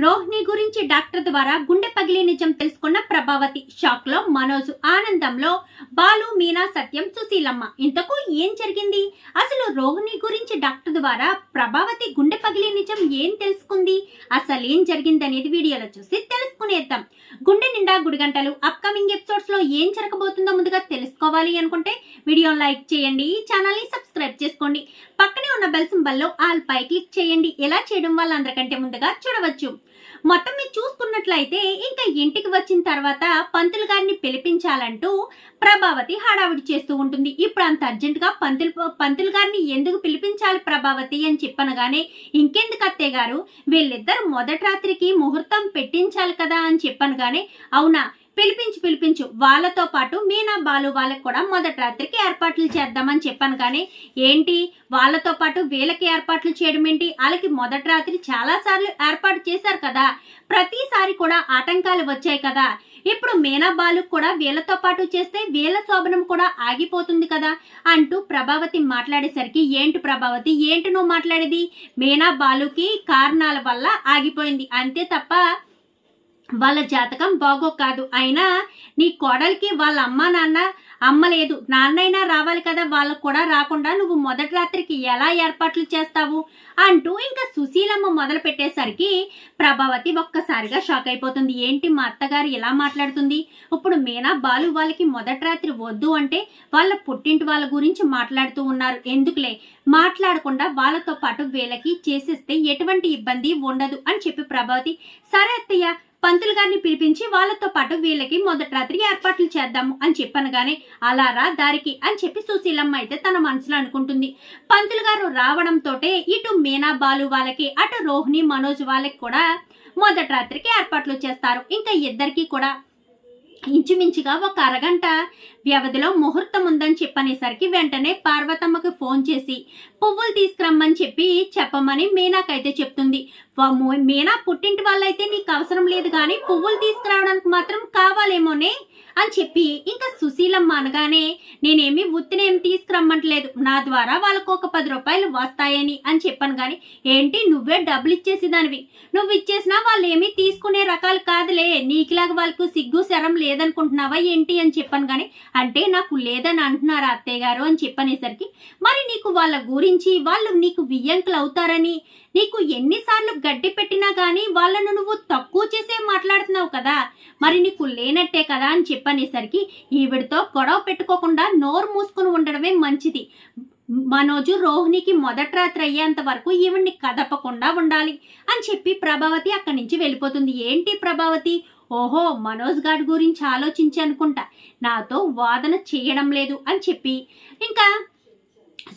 రోహిణి గురించి డాక్టర్ ద్వారా గుండె పగిలి నిజం తెలుసుకున్న ప్రభావతి. షాక్లో మనోజ్ ఆనందంలో బాలు మీనా సత్యం సుశీలమ్మ. ఇంతకు ఏం జరిగింది? అసలు రోహిణి గురించి డాక్టర్ ద్వారా ప్రభావతి గుండె పగిలి నిజం ఏం తెలుసుకుంది? అసలు ఏం జరిగింది అనేది వీడియోలో చూసి తెలుసుకునేద్దాం. గుండె నిండా గుడిగంటలు అప్కమింగ్ ఎపిసోడ్స్లో ఏం జరగబోతుందో ముందుగా తెలుసుకోవాలి అనుకుంటే వీడియో లైక్ చేయండి ఈ ఛానల్ని సబ్స్క్రైబ్ చేసుకోండి. పక్కనే ఉన్న బెల్ సింబల్లో ఆల్ పై క్లిక్ చేయండి. ఎలా చేయడం వల్ల అందరికంటే ముందుగా చూడవచ్చు. మొత్తం మీరు చూసుకున్నట్లయితే ఇంకా ఇంటికి వచ్చిన తర్వాత పంతులు గారిని పిలిపించాలంటూ ప్రభావతి హడావిడి చేస్తూ ఉంటుంది. ఇప్పుడు అంత అర్జెంటుగా పంతులు పంతులు గారిని ఎందుకు పిలిపించాలి ప్రభావతి అని చెప్పనగానే ఇంకెందుకు అత్తయ్య గారు? వీళ్ళిద్దరు మొదటి రాత్రికి ముహూర్తం పెట్టించాలి కదా అని చెప్పనగానే అవునా? పిలిపించు పిలిపించు. వాళ్ళతో పాటు మీనా బాలు వాళ్ళకి కూడా మొదటి రాత్రికి ఏర్పాట్లు చేద్దామని చెప్పాను. కానీ ఏంటి? వాళ్ళతో పాటు వీళ్ళకి ఏర్పాట్లు చేయడం ఏంటి? వాళ్ళకి మొదటి రాత్రి చాలాసార్లు ఏర్పాటు చేశారు కదా. ప్రతిసారి కూడా ఆటంకాలు వచ్చాయి కదా. ఇప్పుడు మీనా బాలు కూడా వీళ్ళతో పాటు చేస్తే వీళ్ళ శోభనం కూడా ఆగిపోతుంది కదా అంటూ ప్రభావతి మాట్లాడేసరికి ఏంటి ప్రభావతి? ఏంటి నువ్వు మాట్లాడేది? మీనా బాలుకి కారణాల వల్ల ఆగిపోయింది. అంతే తప్ప వాళ్ళ జాతకం బాగో కాదు. అయినా నీ కోడలికి వాళ్ళ అమ్మ నాన్న అమ్మ లేదు. నాన్నైనా రావాలి కదా వాళ్ళకు కూడా రాకుండా నువ్వు మొదటి రాత్రికి ఎలా ఏర్పాట్లు చేస్తావు అంటూ ఇంకా సుశీలమ్మ మొదలు పెట్టేసరికి ప్రభావతి ఒక్కసారిగా షాక్ అయిపోతుంది. ఏంటి మా అత్తగారు ఇలా మాట్లాడుతుంది? ఇప్పుడు మీనా బాలు వాళ్ళకి మొదటి రాత్రి వద్దు అంటే వాళ్ళ పుట్టింటి వాళ్ళ గురించి మాట్లాడుతూ ఉన్నారు. ఎందుకులే? మాట్లాడకుండా వాళ్ళతో పాటు వీళ్ళకి చేసేస్తే ఎటువంటి ఇబ్బంది ఉండదు అని చెప్పి ప్రభావతి సరే అత్తయ్య పంతులు గారిని పిలిపించి వాళ్ళతో పాటు వీళ్ళకి మొదటి రాత్రి ఏర్పాట్లు చేద్దాము అని చెప్పనగానే అలా రా దారికి అని చెప్పి సుశీలమ్మ అయితే తన మనసులో అనుకుంటుంది. పంతులు గారు రావడంతో ఇటు మీనా బాలు వాళ్ళకి అటు రోహిణి మనోజ్ వాళ్ళకి కూడా మొదటి రాత్రికి ఏర్పాట్లు చేస్తారు. ఇంకా ఇద్దరికి కూడా ఇంచుమించుగా ఒక అరగంట వ్యవధిలో ముహూర్తం ఉందని చెప్పనేసరికి వెంటనే పార్వతమ్మకి ఫోన్ చేసి పువ్వులు తీసుకురమ్మని చెప్పి చెప్పమని మీనాకైతే చెప్తుంది. మీనా పుట్టింటి వాళ్ళైతే నీకు అవసరం లేదు కానీ పువ్వులు తీసుకురావడానికి మాత్రం కావాలేమోనే? అని చెప్పి ఇంకా సుశీలమ్మ అనగానే నేనేమి ఉత్తినేం తీసుకురమ్మంటలేదు. నా ద్వారా వాళ్ళకు ఒక పది రూపాయలు వస్తాయని అని చెప్పాను కానీ ఏంటి? నువ్వే డబ్బులు ఇచ్చేసేదానివి. నువ్వు ఇచ్చేసినా వాళ్ళు ఏమీ తీసుకునే రకాలు కాదులే. నీకులాగా వాళ్ళకు సిగ్గు శరం లేదనుకుంటున్నావా ఏంటి? అని చెప్పాను కానీ అంటే నాకు లేదని అంటున్నారా అత్తయ్య గారు అని చెప్పనేసరికి మరి నీకు వాళ్ళ గురించి వాళ్ళు నీకు వియ్యంకులు అవుతారని నీకు ఎన్నిసార్లు గడ్డి పెట్టినా కానీ వాళ్ళను నువ్వు తక్కువ చేసే మాట్లాడుతున్నావు కదా. మరి నీకు లేనట్టే కదా అని చెప్పనేసరికి ఈవిడితో గొడవ పెట్టుకోకుండా నోరు మూసుకుని ఉండడమే మంచిది. మనోజు రోహిణికి మొదటి రాత్రి అయ్యేంత వరకు ఈవిడ్ని కదపకుండా ఉండాలి అని చెప్పి ప్రభావతి అక్కడి నుంచి వెళ్ళిపోతుంది. ఏంటి ప్రభావతి? ఓహో మనోజ్ గారి గురించి ఆలోచించి అనుకుంటా. నాతో వాదన చేయడం లేదు అని చెప్పి. ఇంకా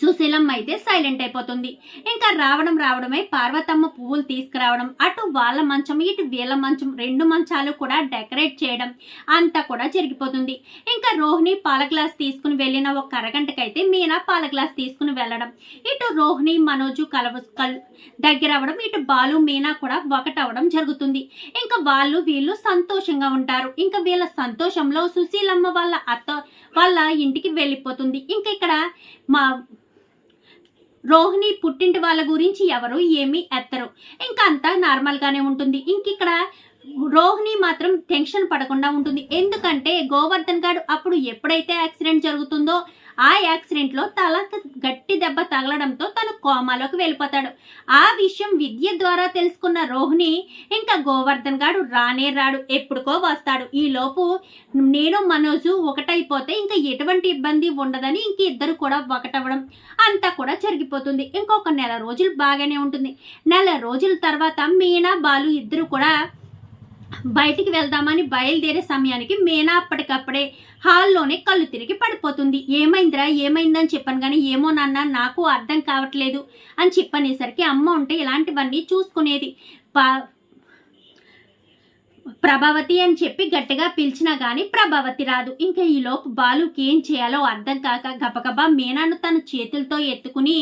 సుశీలమ్మ అయితే సైలెంట్ అయిపోతుంది. ఇంకా రావడం రావడమే పార్వతమ్మ పువ్వులు తీసుకురావడం అటు వాళ్ళ మంచం ఇటు వీళ్ళ మంచం రెండు మంచాలు కూడా డెకరేట్ చేయడం అంతా కూడా జరిగిపోతుంది. ఇంకా రోహిణి పాల గ్లాస్ తీసుకుని వెళ్ళిన ఒక అరగంటకైతే మీనా పాల గ్లాస్ తీసుకుని వెళ్ళడం. ఇటు రోహిణి మనోజు కలవ కల్ దగ్గర అవ్వడం ఇటు బాలు మీనా కూడా ఒకటవడం జరుగుతుంది. ఇంకా వాళ్ళు వీళ్ళు సంతోషంగా ఉంటారు. ఇంకా వీళ్ళ సంతోషంలో సుశీలమ్మ వాళ్ళ అత్త వాళ్ళ ఇంటికి వెళ్ళిపోతుంది. ఇంకా ఇక్కడ మా రోహిణి పుట్టింటి వాళ్ళ గురించి ఎవరు ఏమీ ఎత్తరు. ఇంకా అంతా నార్మల్గానే ఉంటుంది. ఇంక ఇక్కడ రోహిణి మాత్రం టెన్షన్ పడకుండా ఉంటుంది. ఎందుకంటే గోవర్ధన్ గారు అప్పుడు ఎప్పుడైతే యాక్సిడెంట్ జరుగుతుందో ఆ యాక్సిడెంట్లో తల గట్టి దెబ్బ తగలడంతో తను కోమాలోకి వెళ్ళిపోతాడు. ఆ విషయం విద్య ద్వారా తెలుసుకున్న రోహిణి ఇంకా గోవర్ధన్ గారు రానే రాడు ఎప్పుడుకో వస్తాడు. ఈలోపు నేను మనోజు ఒకటైపోతే ఇంకా ఎటువంటి ఇబ్బంది ఉండదని ఇంక ఇద్దరు కూడా ఒకటవ్వడం అంతా కూడా జరిగిపోతుంది. ఇంకొక నెల రోజులు బాగానే ఉంటుంది. నెల రోజుల తర్వాత మీనా బాలు ఇద్దరు కూడా బయటికి వెళ్దామని బయలుదేరే సమయానికి మేనా అప్పటికప్పుడే హాల్లోనే కళ్ళు తిరిగి పడిపోతుంది. ఏమైందిరా? ఏమైందని చెప్పాను కానీ ఏమో నాన్న నాకు అర్థం కావట్లేదు అని చెప్పనేసరికి అమ్మ ఉంటే ఇలాంటివన్నీ చూసుకునేది. పా ప్రభావతి అని చెప్పి గట్టిగా పిలిచినా కానీ ప్రభావతి రాదు. ఇంకా ఈలోపు బాలుకి ఏం చేయాలో అర్థం కాక గబగబా మీనాను తన చేతులతో ఎత్తుకుని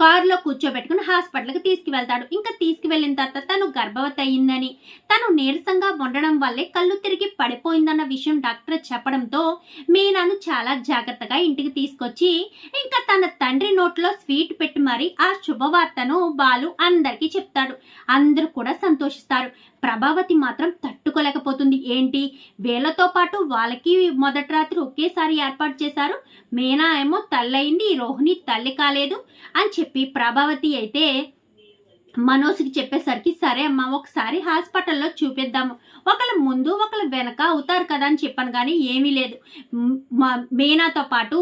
కారులో కూర్చోబెట్టుకుని హాస్పిటల్కి తీసుకువెళ్తాడు. ఇంకా తీసుకువెళ్ళిన తర్వాత తను గర్భవతి అయ్యిందని తను నీరసంగా ఉండడం వల్లే కళ్ళు తిరిగి పడిపోయిందన్న విషయం డాక్టర్ చెప్పడంతో మీనాను చాలా జాగ్రత్తగా ఇంటికి తీసుకొచ్చి ఇంకా తన తండ్రి నోట్లో స్వీట్ పెట్టి మరి ఆ శుభవార్తను బాలు అందరికీ చెప్తాడు. అందరూ కూడా సంతోషిస్తారు. ప్రభావతి మాత్రం తట్టుకోలేకపోతుంది. ఏంటి? వీళ్ళతో పాటు వాళ్ళకి మొదటి రాత్రి ఒకేసారి ఏర్పాటు చేశారు. మీనా ఏమో తల్లయింది రోహిణి తల్లి కాలేదు అని అని చెప్పి ప్రభావతి అయితే మనోజ్కి చెప్పేసరికి సరే అమ్మ ఒకసారి హాస్పిటల్లో చూపిద్దాము. ఒకళ్ళ ముందు ఒకళ్ళ వెనక అవుతారు కదా అని చెప్పాను కానీ ఏమీ లేదు. మా మీనాతో పాటు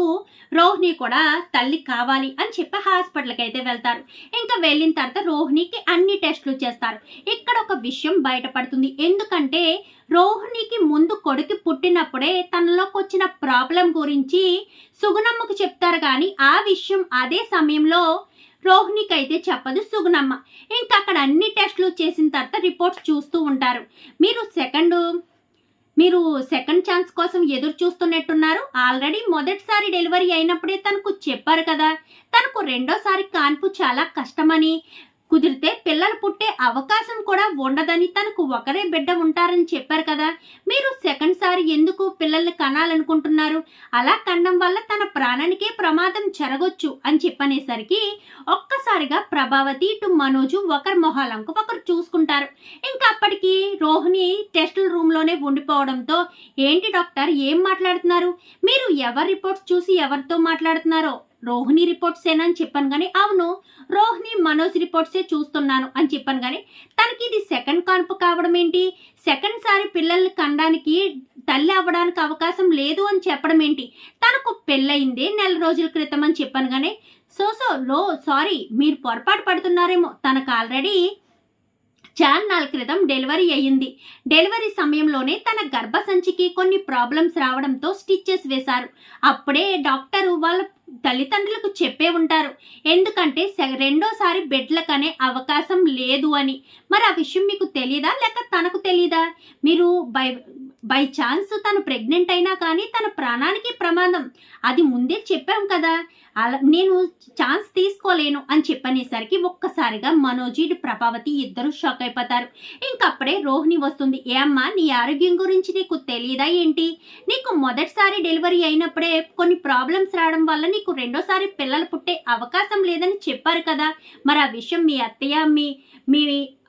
రోహిణి కూడా తల్లి కావాలి అని చెప్పి హాస్పిటల్కి అయితే వెళ్తారు. ఇంకా వెళ్ళిన తర్వాత రోహిణికి అన్ని టెస్టులు చేస్తారు. ఇక్కడ ఒక విషయం బయటపడుతుంది. ఎందుకంటే రోహిణికి ముందు కొడుకు పుట్టినప్పుడే తనలోకి వచ్చిన ప్రాబ్లం గురించి సుగుణమ్మకు చెప్తారు కానీ ఆ విషయం అదే సమయంలో రోహిణికి అయితే చెప్పదు సుగుణమ్మ. ఇంకా అక్కడ అన్ని టెస్టులు చేసిన తర్వాత రిపోర్ట్స్ చూస్తూ ఉంటారు. మీరు సెకండ్ మీరు సెకండ్ ఛాన్స్ కోసం ఎదురు చూస్తున్నట్టున్నారు. ఆల్రెడీ మొదటిసారి డెలివరీ అయినప్పుడే తనకు చెప్పారు కదా. తనకు రెండోసారి కాన్పు చాలా కష్టమని కుదిరితే పిల్లలు పుట్టే అవకాశం కూడా ఉండదని తనకు ఒకరే బిడ్డ ఉంటారని చెప్పారు కదా. మీరు సెకండ్ సారి ఎందుకు పిల్లల్ని కనాలనుకుంటున్నారు? అలా కనడం వల్ల తన ప్రాణానికే ప్రమాదం జరగొచ్చు అని చెప్పనేసరికి ఒక్కసారిగా ప్రభావతి ఇటు మనోజు ఒకరి మొహాలంకు ఒకరు చూసుకుంటారు. ఇంకా అప్పటికి రోహిణి టెస్టుల రూమ్లోనే ఉండిపోవడంతో ఏంటి డాక్టర్ ఏం మాట్లాడుతున్నారు? మీరు ఎవరి రిపోర్ట్స్ చూసి ఎవరితో మాట్లాడుతున్నారో? రోహిణి రిపోర్ట్స్ ఏనా అని చెప్పాను కానీ అవును రోహిణి మనోజ్ రిపోర్ట్సే చూస్తున్నాను అని చెప్పాను కానీ తనకి ఇది సెకండ్ కాన్పు కావడం ఏంటి? సెకండ్ సారి పిల్లల్ని కనడానికి తల్లి అవ్వడానికి అవకాశం లేదు అని చెప్పడం ఏంటి? తనకు పెళ్ళయిందే నెల రోజుల క్రితం అని చెప్పాను కానీ సో సో లో సారీ మీరు పొరపాటు పడుతున్నారేమో తనకు ఆల్రెడీ చాలా నాలుగు క్రితం డెలివరీ అయ్యింది. డెలివరీ సమయంలోనే తన గర్భసంచికి కొన్ని ప్రాబ్లమ్స్ రావడంతో స్టిచ్చెస్ వేశారు. అప్పుడే డాక్టరు వాళ్ళ తల్లిదండ్రులకు చెప్పే ఉంటారు. ఎందుకంటే రెండోసారి బిడ్డలకనే అవకాశం లేదు అని. మరి ఆ విషయం మీకు తెలియదా లేక తనకు తెలియదా మీరు బై బై ఛాన్స్ తను ప్రెగ్నెంట్ అయినా కానీ తన ప్రాణానికి ప్రమాదం. అది ముందే చెప్పాం కదా. అలా నేను ఛాన్స్ తీసుకోలేను అని చెప్పనేసరికి ఒక్కసారిగా మనోజీ ప్రభావతి ఇద్దరు షాక్ అయిపోతారు. ఇంకప్పుడే రోహిణి వస్తుంది. ఏ అమ్మా నీ ఆరోగ్యం గురించి నీకు తెలియదా ఏంటి? నీకు మొదటిసారి డెలివరీ అయినప్పుడే కొన్ని ప్రాబ్లమ్స్ రావడం వల్ల నీకు రెండోసారి పిల్లలు పుట్టే అవకాశం లేదని చెప్పారు కదా. మరి ఆ విషయం మీ అత్తయ్య మీ మీ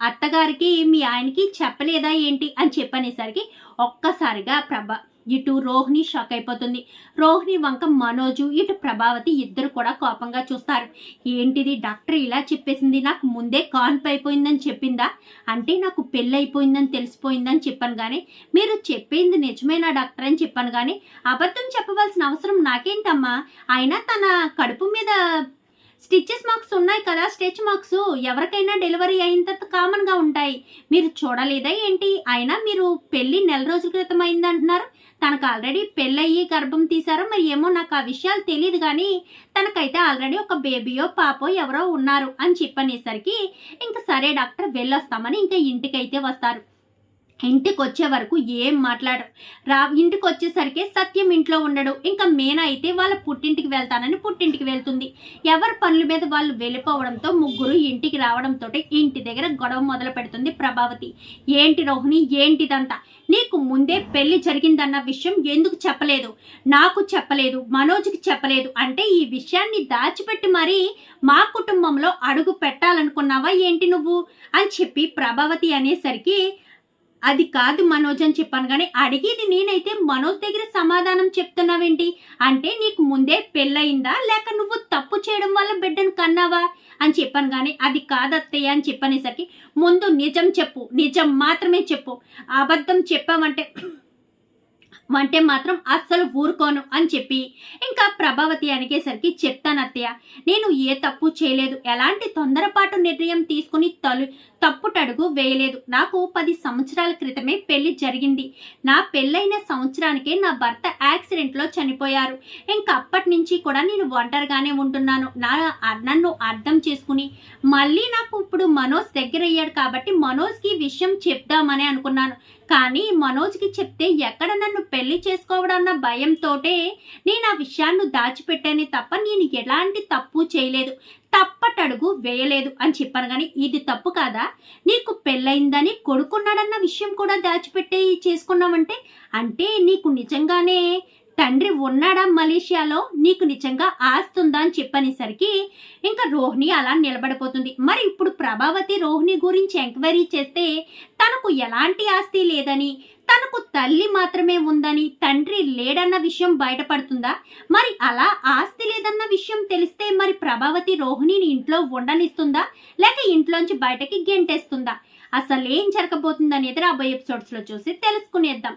అత్తగారికి మీ ఆయనకి చెప్పలేదా ఏంటి అని చెప్పనేసరికి ఒక్కసారిగా ప్రభ ఇటు రోహిణి షాక్ అయిపోతుంది. రోహిణి వంక మనోజు ఇటు ప్రభావతి ఇద్దరు కూడా కోపంగా చూస్తారు. ఏంటిది డాక్టర్ ఇలా చెప్పేసింది? నాకు ముందే కాన్పు అయిపోయిందని చెప్పిందా? అంటే నాకు పెళ్ళి అయిపోయిందని తెలిసిపోయిందని చెప్పాను కానీ మీరు చెప్పింది నిజమేనా డాక్టర్ అని చెప్పాను కానీ అబద్ధం చెప్పవలసిన అవసరం నాకేంటమ్మా? అయినా తన కడుపు మీద స్టిచ్చెస్ మార్క్స్ ఉన్నాయి కదా స్టిచ్ మార్క్స్ ఎవరికైనా డెలివరీ అయిన తర్వాత కామన్గా ఉంటాయి. మీరు చూడలేదా ఏంటి? అయినా మీరు పెళ్ళి నెల రోజుల క్రితం అయింది అంటున్నారు తనకు ఆల్రెడీ పెళ్ళయ్యి గర్భం తీశారో మరి ఏమో నాకు ఆ విషయాలు తెలియదు కానీ తనకైతే ఆల్రెడీ ఒక బేబీయో పాపో ఎవరో ఉన్నారు అని చెప్పనేసరికి ఇంకా సరే డాక్టర్ వెళ్ళొస్తామని ఇంకా ఇంటికైతే వస్తారు. ఇంటికి వచ్చే వరకు ఏం మాట్లాడరు. రా ఇంటికి వచ్చేసరికి సత్యం ఇంట్లో ఉండడు. ఇంకా మేనా అయితే వాళ్ళ పుట్టింటికి వెళ్తానని పుట్టింటికి వెళ్తుంది. ఎవరి పనుల మీద వాళ్ళు వెళ్ళిపోవడంతో ముగ్గురు ఇంటికి రావడంతో ఇంటి దగ్గర గొడవ మొదలు పెడుతుంది ప్రభావతి. ఏంటి రోహిణి? ఏంటిదంతా? నీకు ముందే పెళ్ళి జరిగిందన్న విషయం ఎందుకు చెప్పలేదు? నాకు చెప్పలేదు. మనోజ్కి చెప్పలేదు. అంటే ఈ విషయాన్ని దాచిపెట్టి మరీ మా కుటుంబంలో అడుగు పెట్టాలనుకున్నావా ఏంటి నువ్వు? అని చెప్పి ప్రభావతి అనేసరికి అది కాదు మనోజ్ అని చెప్పాను కానీ అడిగేది నేనైతే మనోజ్ దగ్గర సమాధానం చెప్తున్నావేంటి? అంటే నీకు ముందే పెళ్ళయిందా? లేక నువ్వు తప్పు చేయడం వల్ల బిడ్డను కన్నావా? అని చెప్పాను కానీ అది కాదత్తయ్య అని చెప్పనేసరికి ముందు నిజం చెప్పు. నిజం మాత్రమే చెప్పు. అబద్ధం చెప్పామంటే అంటే మాత్రం అస్సలు ఊరుకోను అని చెప్పి ఇంకా ప్రభావతి అనిగేసరికి చెప్తాను అత్తయ్య నేను ఏ తప్పు చేయలేదు. ఎలాంటి తొందరపాటు నిర్ణయం తీసుకుని తలు తప్పుటడుగు వేయలేదు. నాకు పది సంవత్సరాల క్రితమే పెళ్ళి జరిగింది. నా పెళ్ళైన సంవత్సరానికే నా భర్త యాక్సిడెంట్లో చనిపోయారు. ఇంకా అప్పటి నుంచి కూడా నేను ఒంటరిగానే ఉంటున్నాను. నా నన్ను అర్థం చేసుకుని. మళ్ళీ నాకు ఇప్పుడు మనోజ్ దగ్గర అయ్యాడు కాబట్టి మనోజ్కి విషయం చెప్దామని అనుకున్నాను. కానీ మనోజ్కి చెప్తే ఎక్కడ నన్ను పెళ్ళి చేసుకోవడన్న భయంతోటే నేను ఆ విషయాన్ని దాచిపెట్టానే తప్ప నేను ఎలాంటి తప్పు చేయలేదు. తప్పటడుగు వేయలేదు అని చెప్పాను కానీ ఇది తప్పు కాదా? నీకు పెళ్ళయిందని కొడుకున్నాడన్న విషయం కూడా దాచిపెట్టి చేసుకున్నావంటే అంటే నీకు నిజంగానే తండ్రి ఉన్నాడా మలేషియాలో? నీకు నిజంగా ఆస్తుందా అని చెప్పనేసరికి ఇంకా రోహిణి అలా నిలబడిపోతుంది. మరి ఇప్పుడు ప్రభావతి రోహిణి గురించి ఎంక్వైరీ చేస్తే తనకు ఎలాంటి ఆస్తి లేదని తనకు తల్లి మాత్రమే ఉందని తండ్రి లేడన్న విషయం బయటపడుతుందా? మరి అలా ఆస్తి లేదన్న విషయం తెలిస్తే మరి ప్రభావతి రోహిణిని ఇంట్లో ఉండనిస్తుందా? లేక ఇంట్లోంచి బయటకి గెంటేస్తుందా? అసలు ఏం జరగబోతుంది అనేది రాబోయే ఎపిసోడ్స్లో చూసి తెలుసుకునేద్దాం.